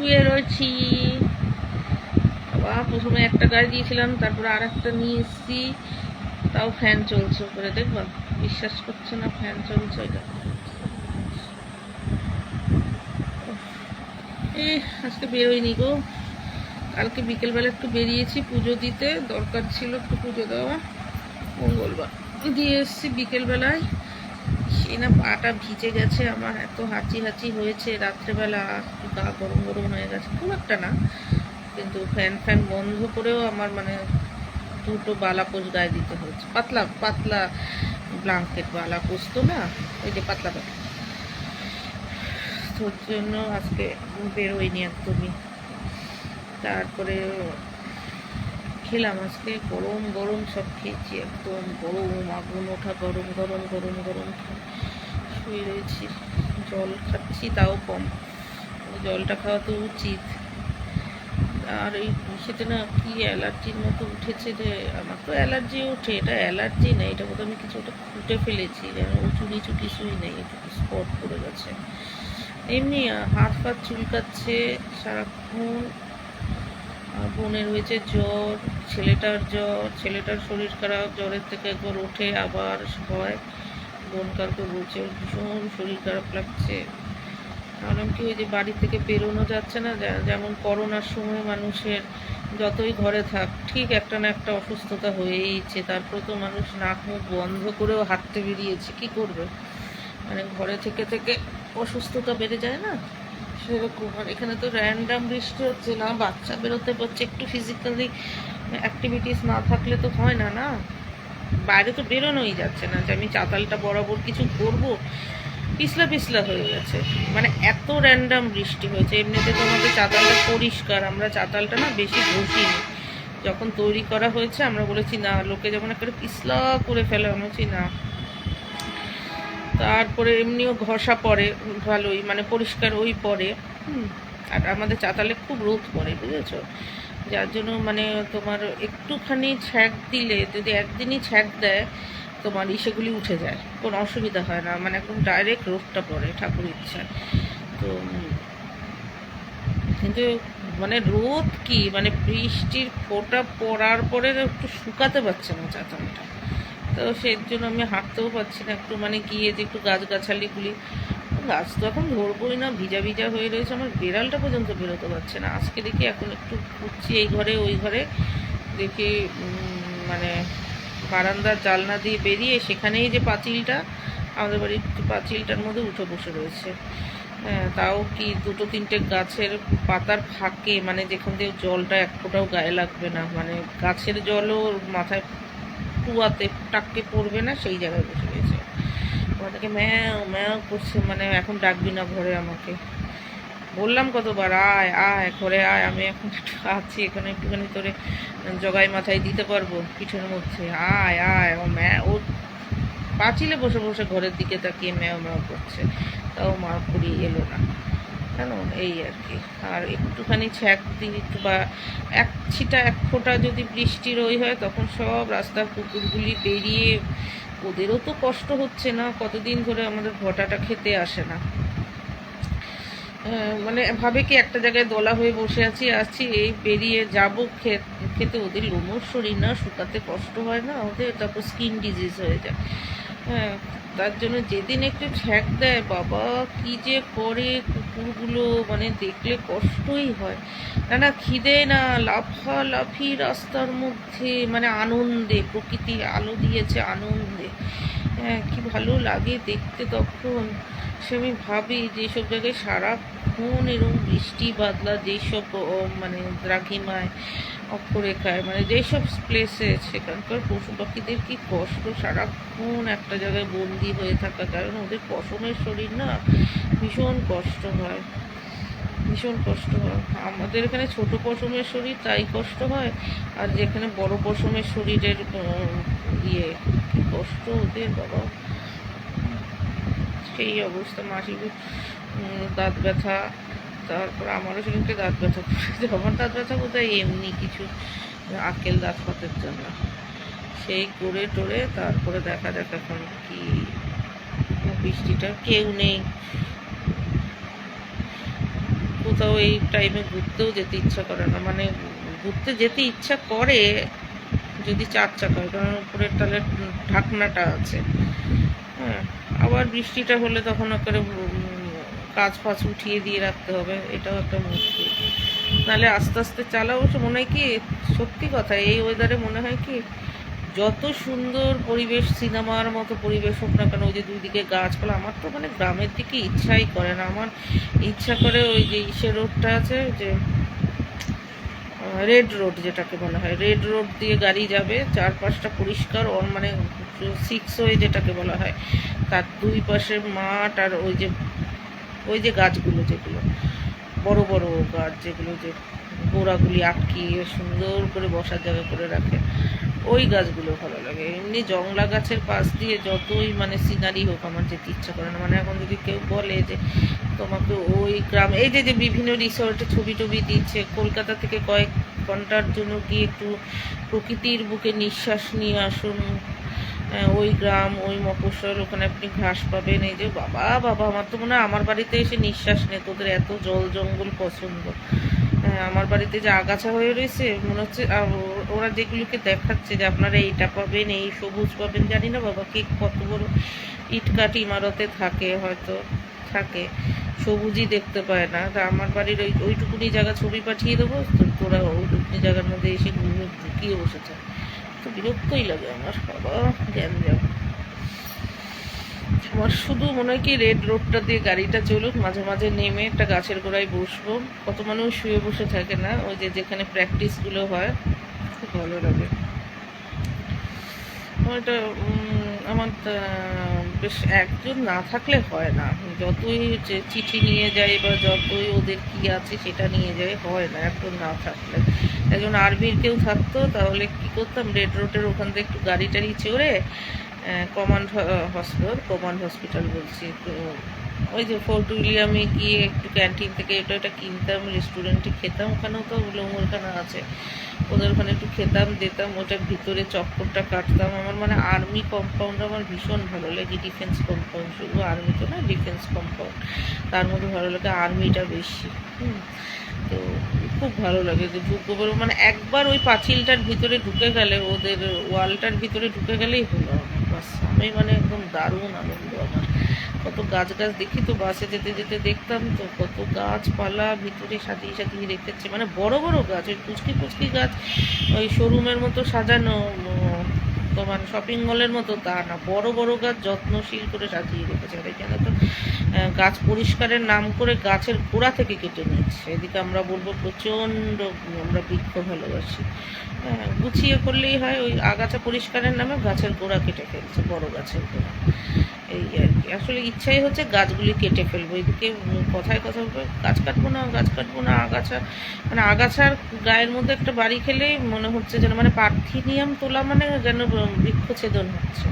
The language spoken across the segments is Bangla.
শুয়ে রয়েছি। আবার প্রথমে একটা গাড়ি দিয়েছিলাম, তারপরে আর একটা নিয়ে এসেছি। তাও ফ্যান চলছে উপরে, দেখবা? বিশ্বাস করছে না, ফ্যান চলছে ওইটা এ, আজকে বেরোয়নি গো। কালকে বিকেলবেলা একটু বেরিয়েছি পুজো দিতে, দরকার ছিল একটু পুজো দেওয়া। মঙ্গলবার দিয়ে এসেছি বিকেলবেলায়। সে না পাটা ভিজে গেছে, আমার এত হাঁচি হাঁচি হয়েছে রাত্রেবেলা। গা গরম গরম হয়ে গেছে, খুব একটা না। কিন্তু ফ্যান ফ্যান বন্ধ করেও আমার মানে দুটো বালাপোষ গায়ে দিতে হয়েছে পাতলা পাতলা ব্লাঙ্কেট বালাপোষ তো না ওই যে পাতলা পাতলা তোর জন্য আজকে বেরোয়নি একদমই। তারপরে খেলাম আজকে, গরম গরম সব খেয়েছি, একদম গরম, আগুন ওঠা, গরম গরম গরম গরম। শুয়ে রয়েছি, জল খাচ্ছি, তাও কম। জলটা খাওয়া তো উচিত। আর এই সেটা না কি অ্যালার্জির মতো উঠেছে যে, আমার তো অ্যালার্জি ওঠে, এটা অ্যালার্জি না এটা বোধহয় আমি কিছু ওটা ফুটে ফেলেছি, যেন উঁচু নিচু কিছুই নেই, একটু স্পট পড়ে গেছে। এমনি হাত ফাত চুলকাচ্ছে সারাক্ষণ বোনের হয়েছে জ্বর, ছেলেটার জ্বর, ছেলেটার শরীর খারাপ, জ্বরের থেকে একবার ওঠে, আবার হয়। বোন কালকে বলছে, ভীষণ শরীর খারাপ লাগছে। কারণ কি ওই যে বাড়ি থেকে বেরোনো যাচ্ছে না যেমন করোনার সময় মানুষের যতই ঘরে থাক, ঠিক একটা না একটা অসুস্থতা হয়েইছে। তারপর তো মানুষ নাক মুখ বন্ধ করেও হাঁটতে বেরিয়েছে, কি করবে? মানে ঘরে থেকে থেকে অসুস্থতা বেড়ে যায় না? সেরকম। আর এখানে তো র্যান্ডাম বৃষ্টি হচ্ছে না, বাচ্চা বেরোতে পারছে, একটু ফিজিক্যালি অ্যাক্টিভিটিস না থাকলে তো হয় না না? বাইরে তো বেরোনোই যাচ্ছে না যে আমি চাতালটা বরাবর কিছু করব। পিছলা পিছলা হয়ে গেছে। মানে এত র্যান্ডাম বৃষ্টি হয়েছে। এমনিতে তো আমাদের চাতালটা পরিষ্কার। আমরা চাতালটা না বেশি ঘষিনি। যখন তৈরি করা হয়েছে আমরা বলেছি না লোকে যেমন একটা পিছলা করে ফেলে আমি না। তারপরে এমনিও ঘষা পড়ে ভালোই মানে পরিষ্কার ওই হুম, আর আমাদের চাতালে খুব রোদ পড়ে বুঝেছ? যার জন্য মানে তোমার একটুখানি ছ্যাঁক দিলে যদি একদিনই ছ্যাঁক দেয় তোমার ইসেগুলি উঠে যায়। কোনো অসুবিধা হয় না। মানে একদম ডাইরেক্ট রোদটা পড়ে, ঠাকুর ইচ্ছা তো, কিন্তু মানে রোদ কি? মানে বৃষ্টির ফোঁটা পড়ার পরে একটু শুকাতে পারছে না চাতালটা। তো সেই জন্য আমি হাঁটতেও পারছি না। একটু মানে গিয়ে যে একটু গাছগাছালিগুলি গাছ তো এখন ধরবোই না, ভিজা ভিজা হয়ে রয়েছে। আমার বিড়ালটা পর্যন্ত বেরোতে পারছে না। আজকে দেখি এখন একটু ঘুরছি এই ঘরে, ওই ঘরে। দেখি মানে বারান্দার জালনা দিয়ে বেরিয়ে সেখানেই যে পাঁচিলটা আমাদের বাড়ির পাঁচিলটার মধ্যে উঠে বসে রয়েছে। হ্যাঁ, তাও কি দুটো তিনটে গাছের পাতার ফাঁকে মানে যেখান দিয়ে জলটা এক ফোঁটাও গায়ে লাগবে না মানে গাছের জলও মাথায় কুয়াতে টাককে পড়বে না সেই জায়গায় বসে রয়েছে। আমাদেরকে ম্যাও ম্যাও করছে মানে এখন ডাকবি না ঘরে আমাকে। বললাম কতবার, আয় আয়, ঘরে আয়, আমি এখন একটু আছি, এখানে একটুখানি তোরে জগাই মাথায় দিতে পারব পিঠের মধ্যে। আয় আয়, ও ম্যা, ও পাঁচিলে বসে বসে ঘরের দিকে তাকিয়ে ম্যাও ম্যাও করছে। তাও মা পুরি এলো না। কেন? এই আর কি। আর একটুখানি ছ্যাক একটু বা, এক ছিটা, এক ফোঁটা যদি বৃষ্টির ওই হয়, তখন সব রাস্তার কুকুরগুলি বেরিয়ে ওদেরও তো কষ্ট হচ্ছে না, কতদিন ধরে আমাদের ভটাটা খেতে আসে না। মানে ভাবে কি একটা জায়গায় দলা হয়ে বসে আছি আছি এই বেরিয়ে যাব, খেতে ওদের লোমর শরীর না, শুকাতে কষ্ট হয় না, ওদের তারপর স্কিন ডিজিজ হয়ে যায়। হ্যাঁ তার জন্য যেদিন একটু ছ্যাক দেয়, বাবা, কি যে করে কুকুরগুলো মানে দেখলে কষ্টই হয়। না না, খিদে না, লাফালাফি রাস্তার মধ্যে মানে আনন্দে প্রকৃতি আলো দিয়েছে আনন্দে। হ্যাঁ কি ভালো লাগে দেখতে তখন। সে আমি ভাবি যেসব জায়গায় সারাক্ষণ এরকম বৃষ্টি বাদলা যেসব মানে দ্রাঘিমায়, অক্ষরেখায় মানে যেসব প্লেসে সেখানকার পশু পাখিদের কি কষ্ট, সারাক্ষণ একটা জায়গায় বন্দি হয়ে থাকা, কারণ ওদের পশমের শরীর না ভীষণ কষ্ট হয়। ভীষণ কষ্ট হয়। আমাদের এখানে ছোট পশমের শরীর তাই কষ্ট হয়, আর যেখানে বড় পশমের শরীরের ইয়ে কি কষ্ট ওদের, বাবা। সেই অবস্থা মাসি দাঁত ব্যথা। তারপর আমারও সেদিনকে দাঁত ব্যথা করেছে আমার দাঁত ব্যথা বোধহয় এমনি কিছু আকেল দাঁত ফাতের জন্য। সেই করে টোরে তারপরে দেখা যাক এখন কি বৃষ্টিটা। কেউ নেই। কোথাও এই টাইমে ঘুরতেও যেতে ইচ্ছা করে না। মানে ঘুরতে যেতে ইচ্ছা করে যদি চার চাকা হয় কারণ উপরের তালের ঢাকনাটা আছে। হ্যাঁ আবার বৃষ্টিটা হলে তখন করে কাজ ফাজ উঠিয়ে দিয়ে রাখতে হবে এটাও একটা মুশকিল। নাহলে আস্তে আস্তে চালাও তো মনে হয় কি সত্যি কথা এই ওয়েদারে মনে হয় কি যত সুন্দর পরিবেশ সিনেমার মতো পরিবেশ হোক না কেন ওই যে দুই দিকে গাছপালা আমার তো মানে গ্রামের দিকে ইচ্ছাই করে না। আমার ইচ্ছা করে ওই যে ইসে রোডটা আছে যে রেড রোড যেটাকে বলা হয়। রেড রোড দিয়ে গাড়ি যাবে, চারপাশটা পরিষ্কার, ওর মানে সিক্স ওয়ে যেটাকে বলা হয়। তার দুই পাশে মাঠ আর ওই যে ওই যে গাছগুলো যেগুলো, বড় বড় গাছ যেগুলো যে গোড়াগুলি আটকিয়ে সুন্দর করে বসার জায়গা করে রাখে। ওই গাছগুলো ভালো লাগে। এমনি জংলা গাছের পাশ দিয়ে যতই মানে সিনারি হোক আমার যেতে ইচ্ছা করে না। মানে এখন যদি কেউ বলে যে তোমাকে ওই গ্রাম এই যে যে বিভিন্ন রিসর্টে ছবি টবি দিচ্ছে কলকাতা থেকে কয়েক ঘণ্টার জন্য গিয়ে একটু প্রকৃতির বুকে নিঃশ্বাস নিয়ে আসুন? ওই গ্রাম ওই মফস্বল ওখানে আপনি ঘাস পাবেন। এই যে বাবা বাবা আমার তো মনে হয় আমার বাড়িতে এসে নিঃশ্বাস নেই। তোদের এত জল জঙ্গল পছন্দ। হ্যাঁ, আমার বাড়িতে যে আগাছা হয়ে রয়েছে, মনে হচ্ছে ওরা যেগুলোকে দেখাচ্ছে যে আপনারা এইটা পাবেন, এই সবুজ পাবেন, জানি না বাবা কে কত বড় ইটকাট ইমারতে থাকে, হয়তো থাকে। সবুজই দেখতে পায় না। তা আমার বাড়ির ওই ওইটুকুনি জায়গা ছবি পাঠিয়ে দেবো, তো তোরা ওইটুকুনি জায়গার মধ্যে এসে ঢুকিয়ে বসেছে তো বিরক্তই লাগে আমার, বাবা, জ্ঞান যাও। আমার শুধু মনে হয় কি রেড রোডটা দিয়ে গাড়িটা চলুক, মাঝে মাঝে নেমে একটা গাছের গোড়ায় বসবো। কত মানুষ শুয়ে বসে থাকে না? ওই যে যেখানে প্র্যাকটিসগুলো হয়, খুব ভালো লাগে। এটা আমার বেশ একজন না থাকলে হয় না। যতই যে চিঠি নিয়ে যাই বা যতই ওদের কি আছে সেটা নিয়ে যাই হয় না একজন না থাকলে। একজন আর্মির কেউ থাকতো, তাহলে কি করতাম? রেড রোডের ওখান থেকে একটু গাড়ি টাড়ি চড়ে কমান্ড হসপিটাল কমান্ড হসপিটাল বলছি। তো ওই যে ফোর্ট উইলিয়ামে গিয়ে একটু ক্যান্টিন থেকে এটা এটা কিনতাম রেস্টুরেন্টে খেতাম। ওখানেও তো লোমরখানা আছে। ওদের ওখানে একটু খেতাম, দিতাম। ওটার ভিতরে চক্করটা কাটতাম। আমার মানে আর্মি কম্পাউন্ড আমার ভীষণ ভালো লাগে। ডিফেন্স কম্পাউন্ড শুধু আর্মি তো না ডিফেন্স কম্পাউন্ড তার মধ্যে ভালো লাগে আর্মিটা বেশি। হুম। তো খুব ভালো লাগে যে ঢুকবো মানে একবার ওই পাঁচিলটার ভিতরে ঢুকে গেলে, ওদের ওয়ালটার ভিতরে ঢুকে গেলেই হলো। বাস আমি মানে একদম দারুণ আনন্দ আমার। কত গাছ গাছ দেখি তো বাসে যেতে যেতে দেখতাম তো কত গাছপালা ভিতরে সাজিয়ে সাজিয়ে রেখেছে। মানে বড় বড় গাছ, ওই পুচকি পুচকি গাছ, ওই শোরুমের মতো সাজানো তোমার শপিং মলের মতো তা না। বড় বড় গাছ যত্নশীল করে সাজিয়ে রেখেছে। আর এখানে তো গাছ পরিষ্কারের নাম করে গাছের গোড়া থেকে কেটে নিচ্ছে। এদিকে আমরা বলব প্রচণ্ড, আমরা বৃক্ষ ভালোবাসি। গুছিয়ে করলেই হয়, ওই আগাছা পরিষ্কারের নামে গাছের গোড়া কেটে ফেলছে, বড় গাছের গোড়া। এই আর কি। আসলে ইচ্ছাই হচ্ছে গাছগুলি কেটে ফেলব। এদিকে কথায় কথা গাছ কাটবো না, গাছ কাটবো না, আগাছা। মানে আগাছার গায়ের মধ্যে একটা বাড়ি খেলেই মনে হচ্ছে যেন মানে পার্থিনিয়াম তোলা মানে যেন বৃক্ষছেদন হচ্ছে।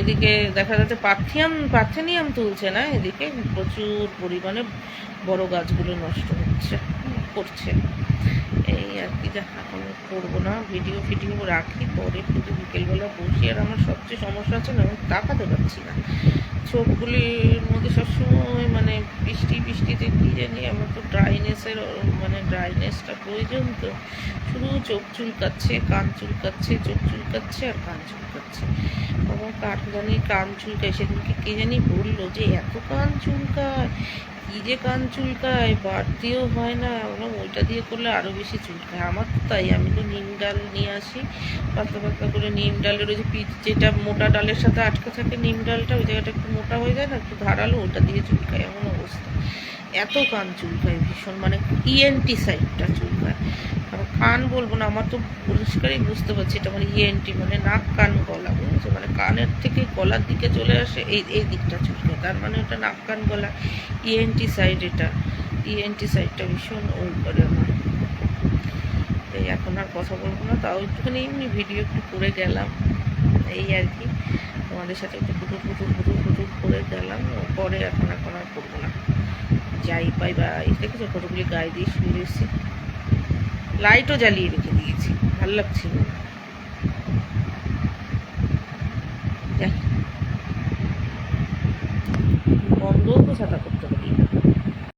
এদিকে দেখা যাচ্ছে পার্থিয়াম, পার্থেনিয়াম তুলছে না, এদিকে প্রচুর পরিমাণে বড় গাছগুলো নষ্ট হচ্ছে, করছে। এই আর কি, যা এখন করব না। ভিডিও ফিডিও রাখি, পরে শুধু বিকেলবেলা বসি। আর আমার সবচেয়ে সমস্যা আছে না, আমি তাকাতে পারছি না। চোখগুলির মধ্যে সবসময় মানে বৃষ্টি বৃষ্টিতে কী জানি, আমার তো ড্রাইনেসের মানে ড্রাইনেসটা প্রয়োজন তো। শুধু চোখ চুলকাচ্ছে, কান চুলকাচ্ছে, চোখ চুলকাচ্ছে আর কান চুলকাচ্ছে। আমার কান জানি কান চুলকায়। সেদিনকে কে জানি বলল যে, এত কান চুলকায় কি যে কান চুলকায়, বাড়তিও হয় না। বললাম ওইটা দিয়ে করলে আরও বেশি চুলকায়। আমার তো তাই, আমি তো নিম ডাল নিয়ে আসি। পাতলা পাতলা করে নিম ডালের ওই যে পিচ যেটা মোটা ডালের সাথে আটকে থাকে নিম ডালটা, ওই জায়গাটা একটু মোটা হয়ে যায় না, একটু ধারালো, ওটা দিয়ে চুলকায়। এমন অবস্থা। এত কান চুলকায় ভীষণ মানে ইএনটি সাইডটা চুলকায়। আর কান বলব না, আমার তো পরিষ্কারই বুঝতে পারছি, এটা মানে ইএনটি মানে নাক কান গলা, বুঝেছ? মানে কানের থেকে গলার দিকে চলে আসে, এই এই দিকটা চুলকে তার মানে ওটা নাক কান গলা ইএনটি সাইড এটা। ইএনটি সাইডটা ভীষণ ওই করে আমার। এই এখন আর কথা বলব না, তাও একটুখানি এমনি ভিডিও একটু করে গেলাম। এই আর কি। তোমাদের সাথে একটু ফুটুর ফুটুর ফুটুর ফুটুর করে গেলাম। পরে এখন এখন আর করব না। যাই পাই বা দেখেছ কতগুলি গায়ে দিয়ে শুয়ে রয়েছি। লাইটও জ্বালিয়ে রেখে দিয়েছি। ভালো লাগছিল যাই। todos los ataques